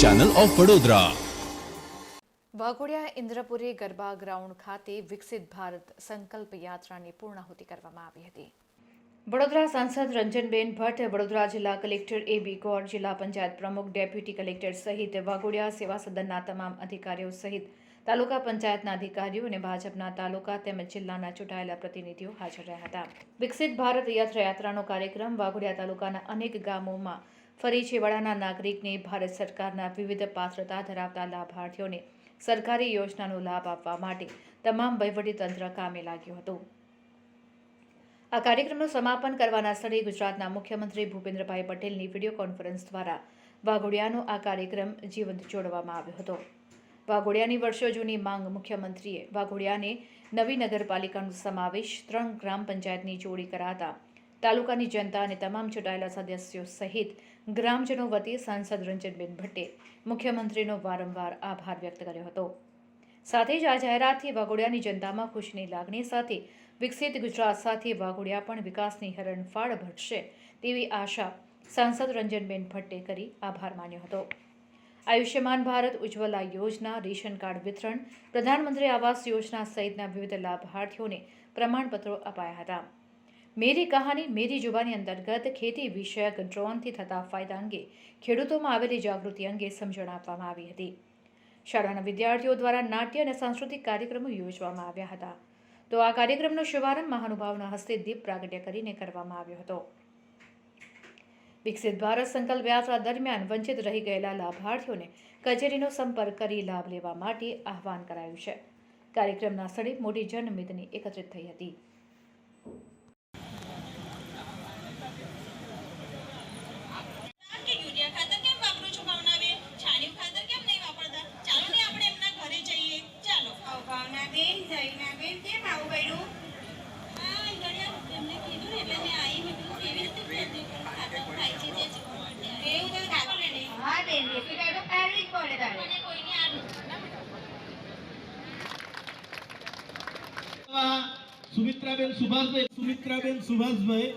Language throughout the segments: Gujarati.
Channel of Vadodara Waghodia Indrapuri garba ground ખાતે વિકસિત ભારત સંકલ્પ યાત્રાની પૂર્ણાહુતિ કરવામાં આવી હતી. વડોદરા સાંસદ રંજનબેન ભટ્ટ વડોદરા જિલ્લા કલેક્ટર એ બી ગોર જિલ્લા પંચાયત પ્રમુખ ડેપ્યુટી કલેક્ટર સહિત વાઘોડિયા સેવા સદનના તમામ અધિકારીઓ સહિત તાલુકા પંચાયતના અધિકારીઓ અને ભાજપના તાલુકા તેમજ જિલ્લાના ચૂંટાયેલા પ્રતિનિધિઓ હાજર રહ્યા હતા. વિકસિત ભારત યાત્રા યાત્રાનો કાર્યક્રમ વાઘોડિયા તાલુકાના અનેક ગામોમાં ફરી છેવાડાના નાગરિકને ભારત સરકારના વિવિધ પાત્રતા ધરાવતા લાભાર્થીઓને સરકારી યોજનાનો લાભ આપવા માટે તમામ વહીવટીતંત્ર કામે લાગ્યું હતું. આ કાર્યક્રમનું સમાપન કરવાના સ્થળે ગુજરાતના મુખ્યમંત્રી ભૂપેન્દ્રભાઈ પટેલની વીડિયો કોન્ફરન્સ દ્વારા વાઘોડિયાનો આ કાર્યક્રમ જીવંત જોડવામાં આવ્યો હતો. વાઘોડિયાની વર્ષો જૂની માંગ મુખ્યમંત્રીએ વાઘોડિયાને નવી નગરપાલિકાનો સમાવેશ, ત્રણ ગ્રામ પંચાયતની જોડી કરાતા તાલુકાની જનતા અને તમામ ચૂંટાયેલા સદસ્યો સહિત ગ્રામજનો વતી સાંસદ રંજનબેન ભટ્ટે મુખ્યમંત્રીનો વારંવાર આભાર વ્યક્ત કર્યો હતો. સાથે જ આ જાહેરાતથી વાઘોડિયાની જનતામાં ખુશીની લાગણી સાથે વિકસિત ગુજરાત સાથે વાઘોડિયા પણ વિકાસની હરણફાળ ભરશે તેવી આશા સાંસદ રંજનબેન ભટ્ટે કરી આભાર માન્યો હતો. આયુષ્યમાન ભારત ઉજ્જવલા યોજના, રેશન કાર્ડ વિતરણ, પ્રધાનમંત્રી આવાસ યોજના સહિતના વિવિધ લાભાર્થીઓને પ્રમાણપત્રો અપાયા હતા. મેરી કહાની મેરી જુબાની અંતર્ગત ખેતી વિષયક ડ્રોનથી થતા ફાયદા અંગે ખેડૂતોમાં આવેલી જાગૃતિ અંગે સમજણ આપવામાં આવી હતી. શાળાના વિદ્યાર્થીઓ દ્વારા નાટ્ય અને સાંસ્કૃતિક કાર્યક્રમો યોજવામાં આવ્યા હતા. તો આ કાર્યક્રમનો શુભારંભ મહાનુભાવના હસ્તે દીપ પ્રાગટ્ય કરીને કરવામાં આવ્યો હતો. વિકસિત ભારત સંકલ્પ યાત્રા દરમિયાન વંચિત રહી ગયેલા લાભાર્થીઓને કચેરીનો સંપર્ક કરી લાભ લેવા માટે આહવાન કરાયું છે. કાર્યક્રમના સ્થળે મોટી જનમેદની એકત્રિત થઈ હતી કે યુરિયા ખાતર કેમ વાપરો છો ભાવનાબેન છાણિયું ખાતર કેમ નહીં વાપરતા ચાલો ને આપણે એમના ઘરે જઈએ ચાલો ભાવનાબેન જૈનાબેન કેમ આવું પડ્યું હા ગણ્યા એમને કીધું ને એટલે મેં આવી મેં કીધું કેવી રીતે ખેતી ખાતર ખાય છે તે જ ખબર પડે. એવું તો ખાતર ને હા બેન દેશી ગાય તો કાઢવી જ પડે તારે મને કોઈને આ સુમિત્રાબેન સુભાષભાઈ સુમિત્રાબેન સુભાષભાઈ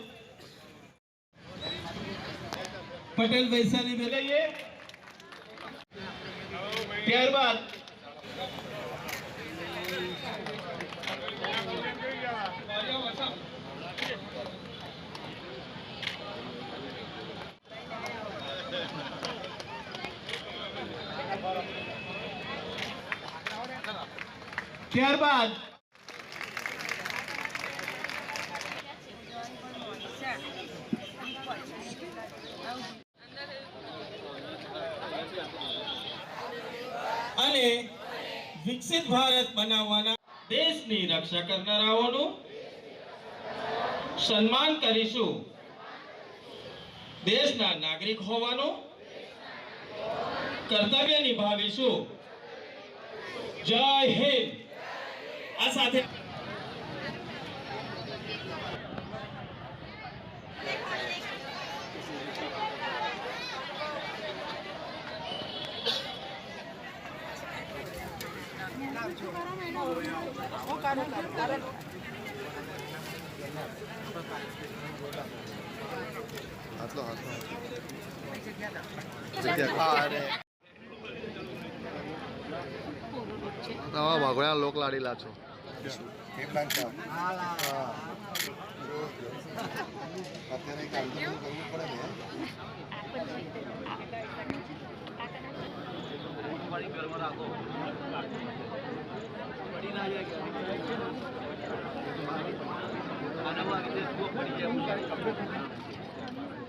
પટેલ વૈશાલી લઈએ ત્યારબાદ ત્યારબાદ અને વિકસિત ભારત બનાવવાના દેશની રક્ષા કરનારાઓનું સન્માન કરીશું. દેશના નાગરિક હોવાનું કર્તવ્ય નિભાવીશું. જય હિન્દ. આ સાથે હાથલો હાથલો તમારા ભાગોળ્યા લોક લાડીલા છો. અત્યારે એક આંદોલન કરવું પડે ને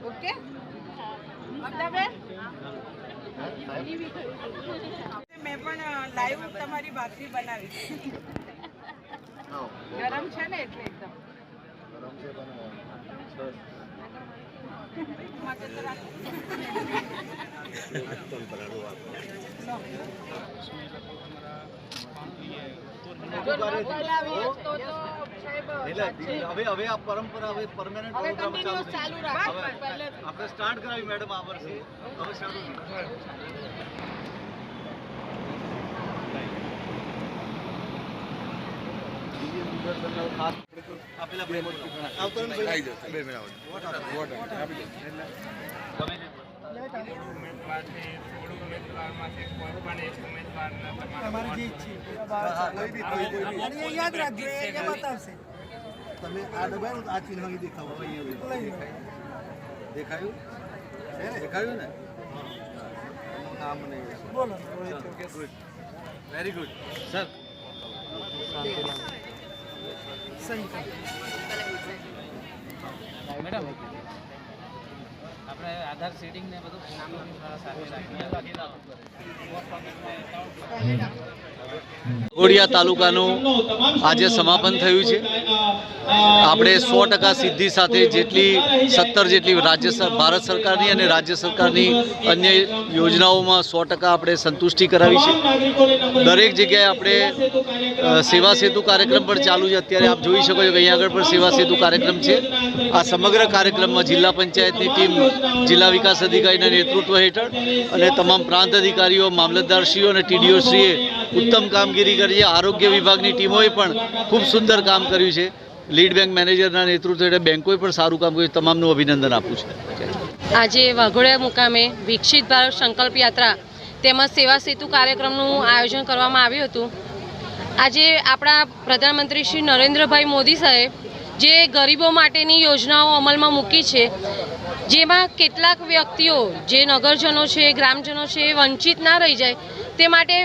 ઓકે મમતાબેન મેં પણ લાઈવ તમારી ભાખરી બનાવી આવો ગરમ છે ને એટલે એકદમ. ગરમ છે બનાવો માટે તો રાખો. જો લોકો લાવીએ તો તો સાહેબ એટલે હવે હવે આ પરંપરા હવે પરમેનન્ટ હવે પ્રોગ્રામ continuous ચાલુ રાખો હવે પહેલે આપણે સ્ટાર્ટ કરાવી મેડમ આ વર્ષે. હવે શરૂ ખાસ આપેલા બે આવતો ને ભાઈ? બે મિનિટ આવો. વોટર આપી દો. ગમે તે ઉમેદવારથી સોળ ઉમેદવારમાંથી કોઈ પણ એક ઉમેદવારને તમારી જે ઈચ્છા કોઈ બી કોઈ કોઈ બી યાદ રાખજો એ બતાવશે તમે આ દબાવ્યું આ ચિહ્ન દેખાવ દેખાય દેખાયું ને નામ નહીં બોલો વેરી ગુડ સર સહી મેડમ આપણે આધાર સીડિંગ ને બધું ઘોડિયા તાલુકાનું આજે સમાપન થયું છે. આપણે સો ટકા સિદ્ધિ સાથે જેટલી સત્તર જેટલી રાજ્ય ભારત સરકારની અને રાજ્ય સરકારની અન્ય યોજનાઓમાં સો ટકા આપણે સંતુષ્ટિ કરાવી છે. દરેક જગ્યાએ આપણે સેવા સેતુ કાર્યક્રમ પણ ચાલુ છે. અત્યારે આપ જોઈ શકો છો કે અહીંયા આગળ પણ સેવા સેતુ કાર્યક્રમ છે. આ સમગ્ર કાર્યક્રમમાં જિલ્લા પંચાયતની ટીમ જિલ્લા વિકાસ અધિકારીના નેતૃત્વ હેઠળ અને તમામ પ્રાંત અધિકારીઓ, મામલતદારશ્રીઓ અને ટીડીઓશ્રીએ ઉત્તમ કામગીરી કરી છે. આરોગ્ય વિભાગની ટીમોએ પણ ખૂબ સુંદર કામ કર્યું છે. લીડ બેંક મેનેજરના નેતૃત્વ હેઠળ બેંકોએ પણ સારું કામ કર્યું. તમામનું અભિનંદન આપું છું. આજે વાઘોડિયા મુકામે વિકસિત ભારત સંકલ્પ યાત્રા તેમજ સેવા સેતુ કાર્યક્રમનું આયોજન કરવામાં આવ્યું હતું. આજે આપણા પ્રધાનમંત્રી શ્રી નરેન્દ્રભાઈ મોદી સાહેબ જે ગરીબો માટેની યોજનાઓ અમલમાં મૂકી છે, જેમાં કેટલાક વ્યક્તિઓ, જે નગરજનો છે, ગ્રામજનો છે વંચિત ના રહી જાય, તે માટે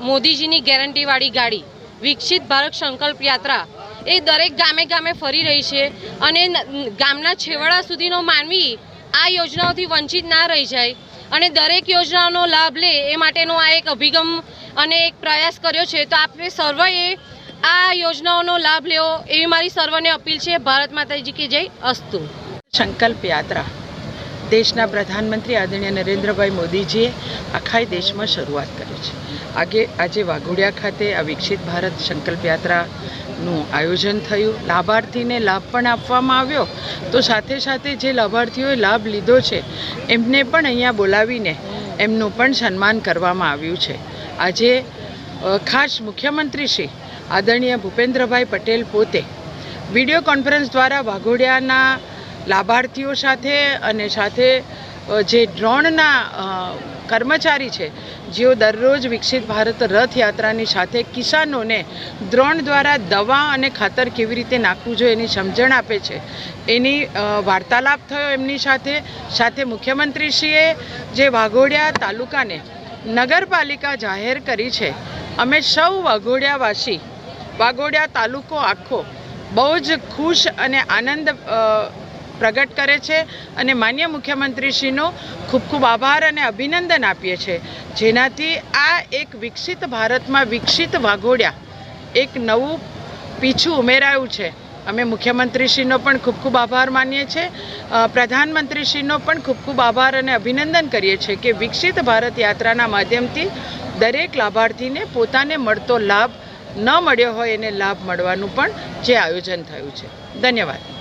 મોદીજીની ગેરંટીવાળી ગાડી, વિકસિત ભારત સંકલ્પ યાત્રા, એ દરેક ગામે ગામે ફરી રહી છે અને ગામના છેવાડા સુધીનો માનવી આ યોજનાઓથી વંચિત ના રહી જાય અને દરેક યોજનાનો લાભ લે એ માટેનો આ એક અભિગમ અને એક પ્રયાસ કર્યો છે. તો આપણે સર્વએ આ યોજનાઓનો લાભ લેવો એવી મારી સર્વને અપીલ છે. ભારત માતાજી કે જય અસ્તુ. સંકલ્પ યાત્રા. દેશના પ્રધાનમંત્રી આદરણીય નરેન્દ્રભાઈ મોદીજીએ આખા દેશમાં શરૂઆત કરી છે. આગે આજે વાઘોડિયા ખાતે આ વિકસિત ભારત સંકલ્પ યાત્રાનું આયોજન થયું. લાભાર્થીને લાભ પણ આપવામાં આવ્યો. તો સાથે સાથે જે લાભાર્થીઓએ લાભ લીધો છે એમને પણ અહીંયા બોલાવીને એમનું પણ સન્માન કરવામાં આવ્યું છે. આજે ખાસ મુખ્યમંત્રી શ્રી આદરણીય ભૂપેન્દ્રભાઈ પટેલ પોતે વીડિયો કોન્ફરન્સ દ્વારા વાઘોડિયાના લાભાર્થીઓ સાથે અને સાથે જે ડ્રોનના અ, કર્મચારી છે, જેઓ દરરોજ વિકસિત ભારત રથયાત્રાની સાથે કિસાનોને દ્રોણ દ્વારા દવા અને ખાતર કેવી રીતે નાખવું જોઈએ એની સમજણ આપે છે. એની વાર્તાલાપ થયો એમની સાથે. સાથે મુખ્યમંત્રીશ્રીએ જે વાઘોડિયા તાલુકાને નગરપાલિકા જાહેર કરી છે, અમે સૌ વાઘોડિયાવાસી, વાઘોડિયા તાલુકો આખો બહુ જ ખુશ અને આનંદ પ્રગટ કરે છે અને માન્ય મુખ્યમંત્રીશ્રીનો ખૂબ ખૂબ આભાર અને અભિનંદન આપીએ છીએ જેનાથી આ એક વિકસિત ભારતમાં વિકસિત વાઘોડિયા એક નવું પીછું ઉમેરાયું છે. અમે મુખ્યમંત્રીશ્રીનો પણ ખૂબ ખૂબ આભાર માનીએ છીએ પ્રધાનમંત્રીશ્રીનો પણ ખૂબ ખૂબ આભાર અને અભિનંદન કરીએ છીએ કે વિકસિત ભારત યાત્રાના માધ્યમથી દરેક લાભાર્થીને પોતાને મળતો લાભ ન મળ્યો હોય એને લાભ મળવાનું પણ જે આયોજન થયું છે. ધન્યવાદ.